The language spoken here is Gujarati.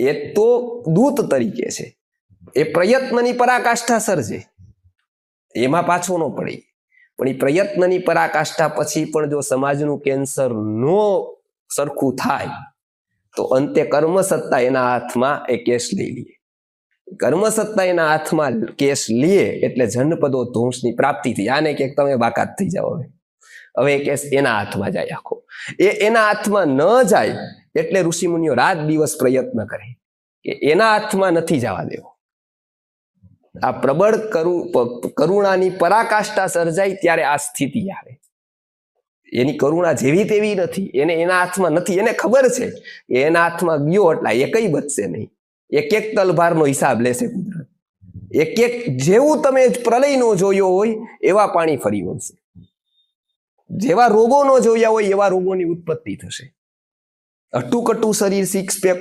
એ તો દૂત તરીકે છે. એ પ્રયત્નની પરાકાષ્ઠા સર્જે. એમાં પાછો ન પડે. પણ એ પ્રયત્નની પરાકાષ્ઠા પછી પણ જો સમાજનું કેન્સર નો સરખું થાય, તો અંતે કર્મ સત્તા એના હાથમાં એ કેસ લઈ લે. કર્મ સત્તા એના હાથમાં કેસ લે એટલે જનપદો ધ્વંસની પ્રાપ્તિ થઈ. આને કે તમે બાકાત થઈ જાઓ હવે. હવે એ કેસ એના હાથમાં જાય આખો. એ એના હાથમાં ન જાય એટલે ઋષિમુનિઓ રાત દિવસ પ્રયત્ન કરે કે એના હાથમાં નથી જવા દેવો. આ પ્રબળ કરુણાની પરાકાષ્ઠા સર્જાય ત્યારે આ સ્થિતિ આવે. એની કરુણા જેવી તેવી નથી, એને એના હાથમાં નથી. એને ખબર છે એના હાથમાં ગયો એટલે એ કઈ બચશે નહીં. એક એક તલભારનો હિસાબ લેશે કુદરત. એક એક જેવું તમે પ્રલયનો જોયો હોય એવા પાણી ફરી વળશે. જેવા રોગો નો જોયા હોય એવા રોગોની ઉત્પત્તિ થશે. અટુકટુ શરીર સિક્સ પેક